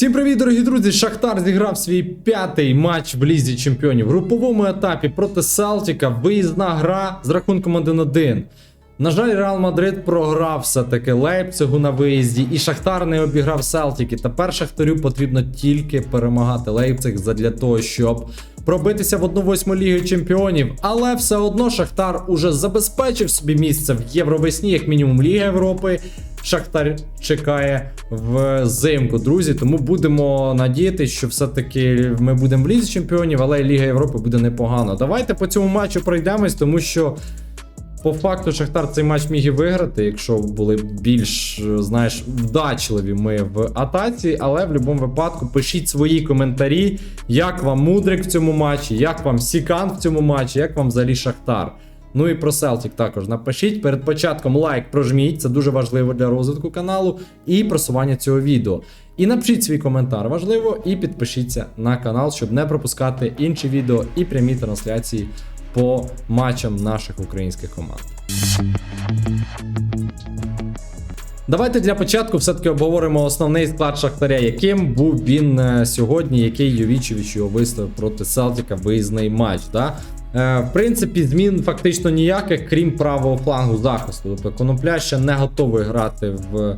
Всім привіт, дорогі друзі! Шахтар зіграв свій п'ятий матч в лізі чемпіонів. В груповому етапі проти Селтіка. Виїзна гра з рахунком 1-1. На жаль, Реал Мадрид програв все-таки Лейпцигу на виїзді, і Шахтар не обіграв Селтік. І тепер Шахтарю потрібно тільки перемагати Лейпциг задля того, щоб пробитися в 1-8 Ліги Чемпіонів. Але все одно Шахтар уже забезпечив собі місце в Євровесні, як мінімум Ліги Європи. Шахтар чекає в зимку, друзі. Тому будемо надіятися, що все-таки ми будемо в лізі чемпіонів, але Ліга Європи буде непогано. Давайте по цьому матчу пройдемось, тому що. По факту Шахтар цей матч міг і виграти, якщо були більш, знаєш, вдачливі ми в атаці. Але в будь-якому випадку пишіть свої коментарі, як вам Мудрик в цьому матчі, як вам Сікан в цьому матчі, як вам взагалі Шахтар. Ну і про Селтік також напишіть. Перед початком лайк прожміть, це дуже важливо для розвитку каналу і просування цього відео. І напишіть свій коментар, важливо, і підпишіться на канал, щоб не пропускати інші відео і прямі трансляції по матчам наших українських команд. Давайте для початку все-таки обговоримо основний склад Шахтаря, яким був він е, сьогодні, який Йовічевич його виставив проти Селтіка виїзний матч. Да? Е, в принципі, змін фактично ніяких, крім правого флангу захисту. Тобто Конопля ще не готовий грати в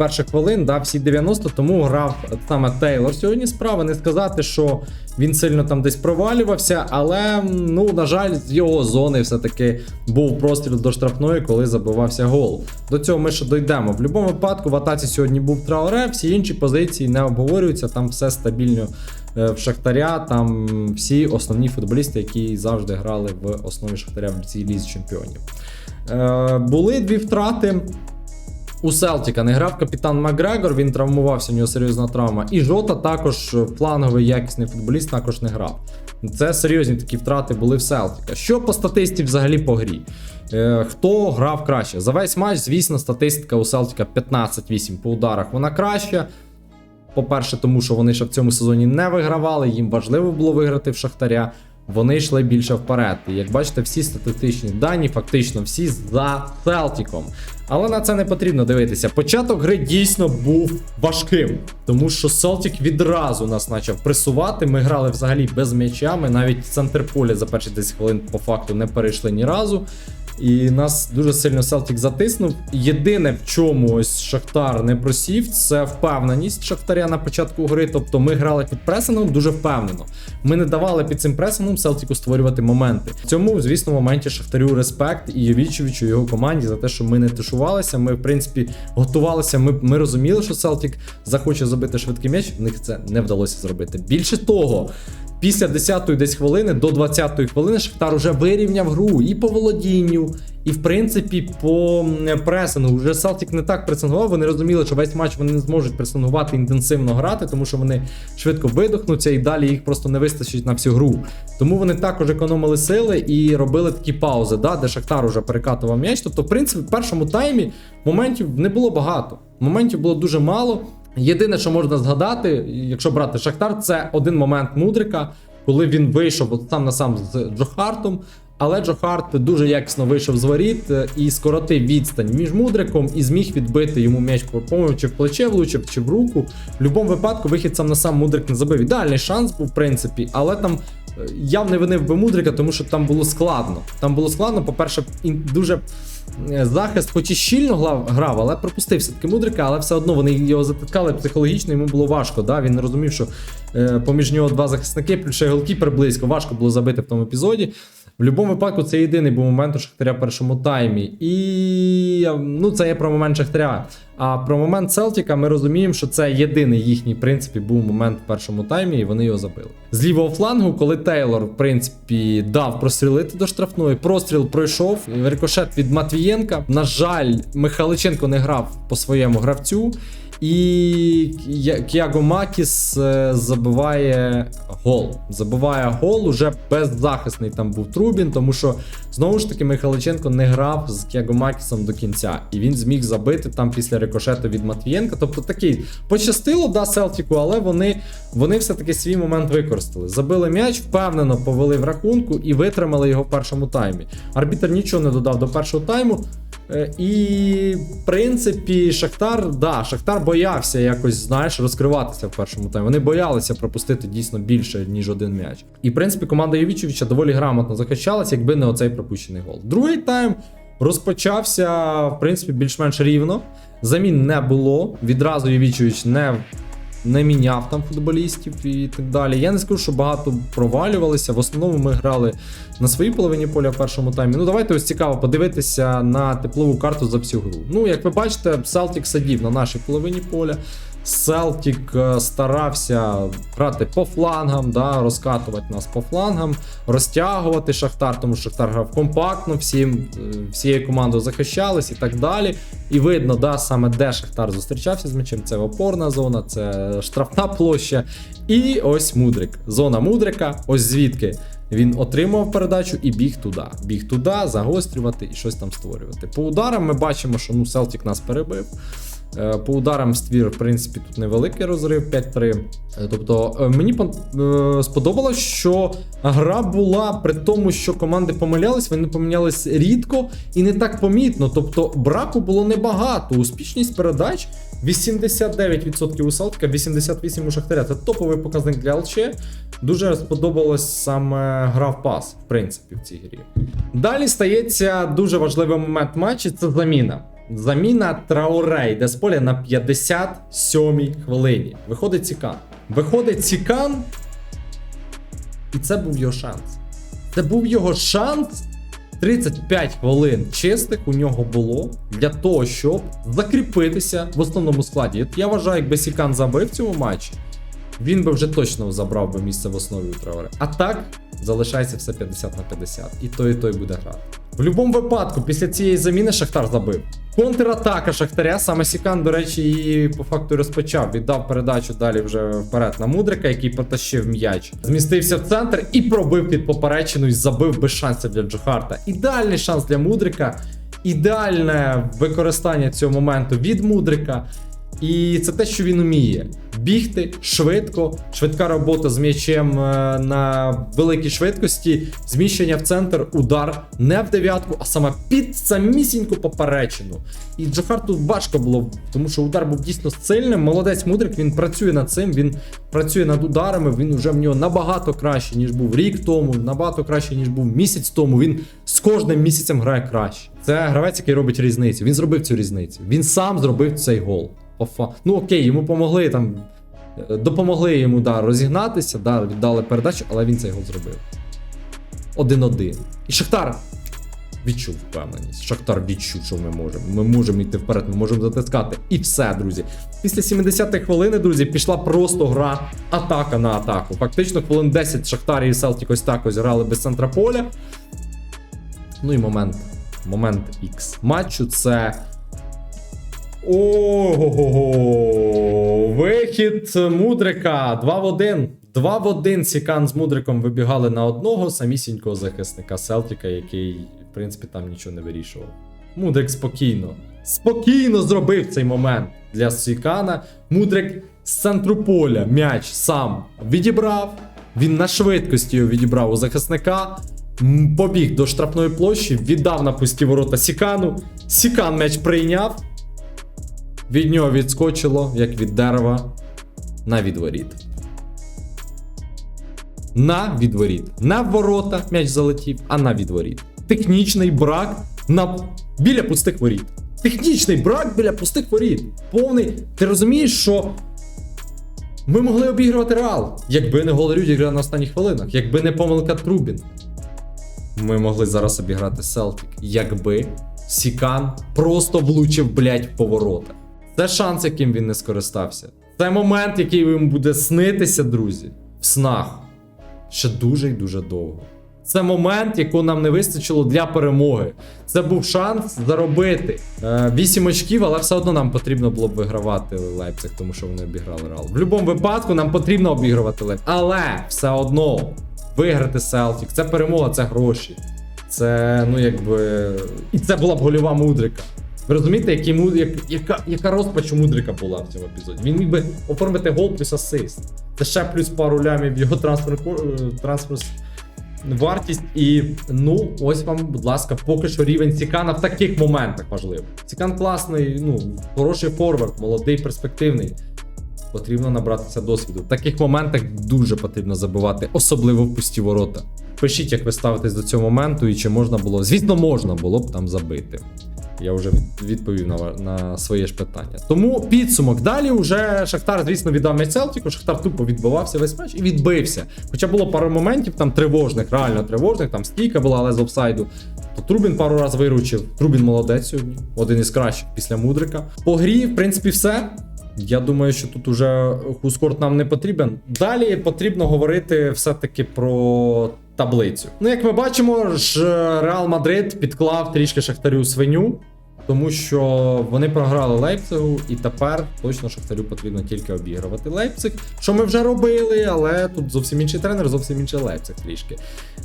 перших хвилин, да, всі 90, тому грав саме Тейлор. Сьогодні справа не сказати, що він сильно там десь провалювався, але ну, на жаль, з його зони все-таки був простріл до штрафної, коли забивався гол. До цього ми ще дійдемо. В будь-якому випадку в атаці сьогодні був Траоре, всі інші позиції не обговорюються, там все стабільно в Шахтаря, там всі основні футболісти, які завжди грали в основі Шахтаря в цій лізі чемпіонів. Е, були дві втрати. У Селтіка не грав капітан Макгрегор, він травмувався, у нього серйозна травма. І Жота також фланговий якісний футболіст також не грав. Це серйозні такі втрати були в Селтіка. Що по статистиці взагалі по грі? Е, хто грав краще? За весь матч, звісно, статистика у Селтіка 15-8 по ударах. Вона краща. По-перше, тому що вони ще в цьому сезоні не вигравали, їм важливо було виграти в Шахтаря. Вони йшли більше вперед. І як бачите, всі статистичні дані, фактично всі за Селтіком. Але на це не потрібно дивитися. Початок гри дійсно був важким, тому що Селтік відразу нас почав пресувати. Ми грали взагалі без м'яча. Ми навіть центр поля за перші 10 хвилин по факту не перейшли ні разу. І нас дуже сильно Селтік затиснув. Єдине, в чому ось Шахтар не просів, це впевненість Шахтаря на початку гри. Тобто ми грали під пресингом дуже впевнено. Ми не давали під цим пресингом Селтіку створювати моменти. В цьому, звісно, моменті Шахтарю респект і Йовічевичу, і його команді за те, що ми не тушувалися. Ми, в принципі, готувалися. Ми, ми розуміли, що Селтік захоче забити швидкий м'яч. В них це не вдалося зробити. Більше того. Після 10-ї десь хвилини до 20-ї хвилини Шахтар уже вирівняв гру і по володінню, і в принципі по пресингу. Вже Селтік не так пресингував. Вони розуміли, що весь матч вони не зможуть пресингувати інтенсивно грати, тому що вони швидко видохнуться і далі їх просто не вистачить на всю гру. Тому вони також економили сили і робили такі паузи, да, де Шахтар уже перекатував м'яч. Тобто, в принципі, в першому таймі моментів не було багато. Моментів було дуже мало. Єдине, що можна згадати, якщо брати Шахтар, це один момент Мудрика, коли він вийшов сам на сам з Джохартом. Але Джо Харт дуже якісно вийшов з воріт е, і скоротив відстань між мудриком і зміг відбити йому м'яч, по-моєму, чи в плече влучив, чи в руку. В будь-якому випадку вихід сам на сам мудрик не забив. Ідеальний шанс був, в принципі, але там я не винив би мудрика, тому що там було складно. Там було складно, по-перше, дуже е, захист, хоч і щільно грав, але пропустив все-таки мудрика, але все одно вони його затискали психологічно, йому було важко. Да? Він розумів, що е, поміж нього два захисники, плюс ще голкіпер близько, важко було забити в тому епізоді. В будь-якому випадку це єдиний був момент у Шахтаря в першому таймі. І ну, це є про момент Шахтаря. А про момент Селтіка ми розуміємо, що це єдиний їхній, в принципі, був момент в першому таймі, і вони його забили. З лівого флангу, коли Тейлор, в принципі, дав прострілити до штрафної, простріл пройшов. Рикошет від Матвієнка. На жаль, Михаличенко не грав по своєму гравцю. І Кіаго Макіс е, забиває гол. Забиває гол, уже беззахисний там був Трубін, тому що знову ж таки Михайличенко не грав з Кіаго Макісом до кінця. І він зміг забити там після рикошету від Матвієнка. Тобто такий пощастило, да, Селтіку, але вони, вони все-таки свій момент використали. Забили м'яч, впевнено повели в рахунку і витримали його в першому таймі. Арбітер нічого не додав до першого тайму. Е, І, в принципі, Шахтар, да, Шахтар боявся якось, знаєш, розкриватися в першому таймі. Вони боялися пропустити дійсно більше, ніж один м'яч. І, в принципі, команда Ювічевича доволі грамотно захищалася, якби не оцей пропущений гол. Другий тайм розпочався, в принципі, більш-менш рівно. Замін не було. Відразу Ювічевич не не міняв там футболістів і так далі. Я не скажу, що багато провалювалися. В основному ми грали на своїй половині поля в першому таймі. Ну, давайте ось цікаво подивитися на теплову карту за всю гру. Ну, як ви бачите, Celtic сидів на нашій половині поля. Селтік е, старався грати по флангам, да, розкатувати нас по флангам, розтягувати Шахтар, тому що Шахтар грав компактно, всім, е, всією командою захищались і так далі. І видно, да, саме де Шахтар зустрічався з м'ячем. Це опорна зона, це штрафна площа. І ось Мудрик. Зона Мудрика, ось звідки. Він отримав передачу і біг туди. Біг туди, загострювати і щось там створювати. По ударам ми бачимо, що ну, Селтік нас перебив. Е, По ударам ствір, в принципі, тут невеликий розрив 5-3. Е, Тобто е, мені сподобалось, що гра була при тому, що команди помилялись, вони помилялись рідко і не так помітно. Тобто браку було небагато. Успішність передач 89% у Селтика, 88% у Шахтаря. Це топовий показник для ЛЧ. Дуже сподобалась саме гра в пас, в принципі, в цій грі. Далі стається дуже важливий момент матчі це заміна. Заміна Трауре йде з поля на 57-й хвилині. Виходить Цікан. Виходить Цікан, і це був його шанс. Це був його шанс. 35 хвилин чистих у нього було для того, щоб закріпитися в основному складі. Я вважаю, якби Сікан забив цьому матчі, він би вже точно забрав би місце в основі у Трауре. А так залишається все 50 на 50. І той, і той буде грати. В будь-якому випадку, після цієї заміни Шахтар забив. Контратака Шахтаря, саме Сікан, до речі, її по факту розпочав. Віддав передачу далі вже вперед на Мудрика, який потащив м'яч. Змістився в центр і пробив під поперечину і забив без шансів для Джохарта. Ідеальний шанс для Мудрика, ідеальне використання цього моменту від Мудрика. І це те, що він уміє: бігти швидко, швидка робота з м'ячем е, на великій швидкості, зміщення в центр, удар не в дев'ятку, а саме під самісіньку поперечину. І Джохарту важко було, тому що удар був дійсно сильним. Молодець Мудрик, він працює над цим, він працює над ударами. Він вже в нього набагато краще, ніж був рік тому, набагато краще, ніж був місяць тому. Він з кожним місяцем грає краще. Це гравець, який робить різницю. Він зробив цю різницю. Він сам зробив цей гол. По фа- Ну окей, йому помогли там. е, Допомогли йому да, розігнатися, да, віддали передачу, але він цей гол зробив. 1-1. І Шахтар відчув впевненість. Шахтар відчув, що ми можемо. Ми можемо йти вперед, ми можемо затискати. І все, друзі. Після 70-ї хвилини, друзі, пішла просто гра атака на атаку. Фактично, хвилин 10 Шахтар і Селтік ось так ось грали без центра поля. Ну і момент. Момент X матчу це. Ого, вихід Мудрика 2 в 1. 2 в 1 Сікан з Мудриком вибігали на одного самісінького захисника Селтіка, який, в принципі, там нічого не вирішував. Мудрик спокійно, спокійно зробив цей момент для Сікана. Мудрик з центру поля м'яч сам відібрав. Він на швидкості його відібрав у захисника. Побіг до штрафної площі, віддав на пусті ворота Сікану. Сікан м'яч прийняв. Від нього відскочило, як від дерева, на відворіт. На відворіт. На ворота м'яч залетів, а на відворіт. Технічний брак на... біля пустих воріт. Технічний брак біля пустих воріт. Повний. Ти розумієш, що ми могли обігрувати реал, якби не гол Рюдігера на останніх хвилинах, якби не помилка Трубін. Ми могли зараз обіграти Селтик, якби Сікан просто влучив, блядь, в поворота. Це шанс, яким він не скористався. Це момент, який йому буде снитися, друзі, в снах. Ще дуже і дуже довго. Це момент, якого нам не вистачило для перемоги. Це був шанс заробити е, 8 очків, але все одно нам потрібно було б вигравати Лейпциг, тому що вони обіграли Реал. В будь-якому випадку нам потрібно обігрувати Лейпциг. Але все одно виграти Селтік, це перемога, це гроші. Це, ну якби. І це була б гольова мудрика. Ви розумієте, який, му- як, яка, яка розпач у мудрика була в цьому епізоді? Він міг би оформити гол плюс асист. Це ще плюс пару лямів його трансфер, трансфер вартість. І ну, ось вам, будь ласка, поки що рівень Сікана в таких моментах важливо. Сікан класний, ну, хороший форвард, молодий, перспективний. Потрібно набратися досвіду. В таких моментах дуже потрібно забивати, особливо в пусті ворота. Пишіть, як ви ставитесь до цього моменту, і чи можна було. Звісно, можна було б там забити. Я вже відповів на, на своє ж питання. Тому підсумок. Далі вже Шахтар, звісно, віддав м'яч Селтіку. Шахтар тупо відбивався весь матч і відбився. Хоча було пару моментів там тривожних, реально тривожних, там стійка була, але з офсайду. То Трубін пару разів виручив. Трубін молодець сьогодні, один із кращих після Мудрика. По грі, в принципі, все. Я думаю, що тут уже хускорт нам не потрібен. Далі потрібно говорити все-таки про таблицю. Ну, як ми бачимо, ж Реал Мадрид підклав трішки Шахтарю свиню, тому що вони програли Лейпцигу, і тепер точно Шахтарю потрібно тільки обігрувати Лейпциг, що ми вже робили, але тут зовсім інший тренер, зовсім інший Лейпциг трішки.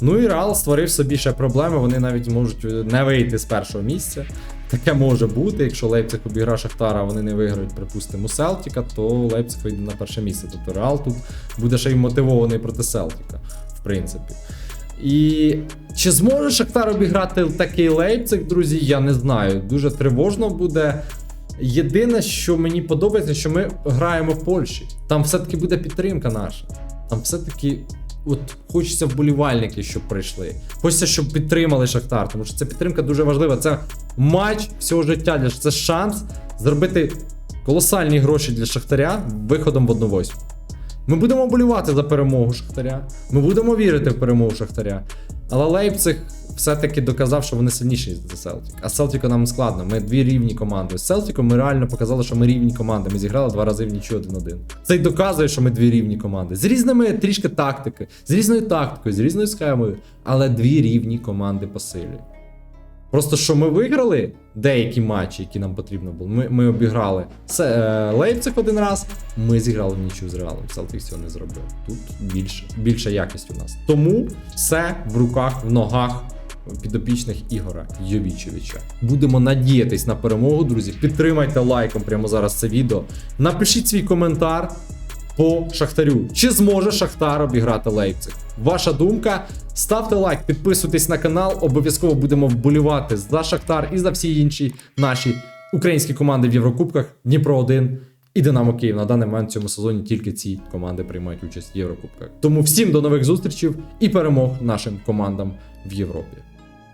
Ну і Реал створив собі ще проблеми. Вони навіть можуть не вийти з першого місця. Таке може бути, якщо Лейпциг обіграє Шахтара, вони не виграють, припустимо, Селтіка, то Лейпциг вийде на перше місце. Тобто Реал тут буде ще й мотивований проти Селтіка, в принципі. І чи зможе Шахтар обіграти такий Лейпциг, друзі, я не знаю. Дуже тривожно буде. Єдине, що мені подобається, що ми граємо в Польщі. Там все-таки буде підтримка наша. Там все-таки от хочеться вболівальники, щоб прийшли. Хочеться, щоб підтримали Шахтар, тому що ця підтримка дуже важлива. Це матч всього життя. Це шанс зробити колосальні гроші для Шахтаря виходом в 1-8. Ми будемо болювати за перемогу Шахтаря. Ми будемо вірити в перемогу Шахтаря. Але Лейпциг все-таки доказав, що вони сильніші за Селтік. А Селтіку нам складно. Ми дві рівні команди. З Селтіком ми реально показали, що ми рівні команди. Ми зіграли два рази в нічого один-один. Це й доказує, що ми дві рівні команди. З різними трішки тактики, з різною тактикою, з різною схемою, але дві рівні команди по. Просто що ми виграли деякі матчі, які нам потрібно було. Ми, ми обіграли Се- е, Лейпциг один раз, ми зіграли нічю з Реалом. Селтик цього не зробив. Тут більше, більша якість у нас. Тому все в руках, в ногах підопічних Ігора Йовічевича. Будемо надіятись на перемогу, друзі. Підтримайте лайком прямо зараз це відео. Напишіть свій коментар по Шахтарю. Чи зможе Шахтар обіграти Лейпциг? Ваша думка? Ставте лайк, підписуйтесь на канал. Обов'язково будемо вболівати за Шахтар і за всі інші наші українські команди в Єврокубках. Дніпро 1 і Динамо Київ. На даний момент в цьому сезоні тільки ці команди приймають участь в Єврокубках. Тому всім до нових зустрічей і перемог нашим командам в Європі.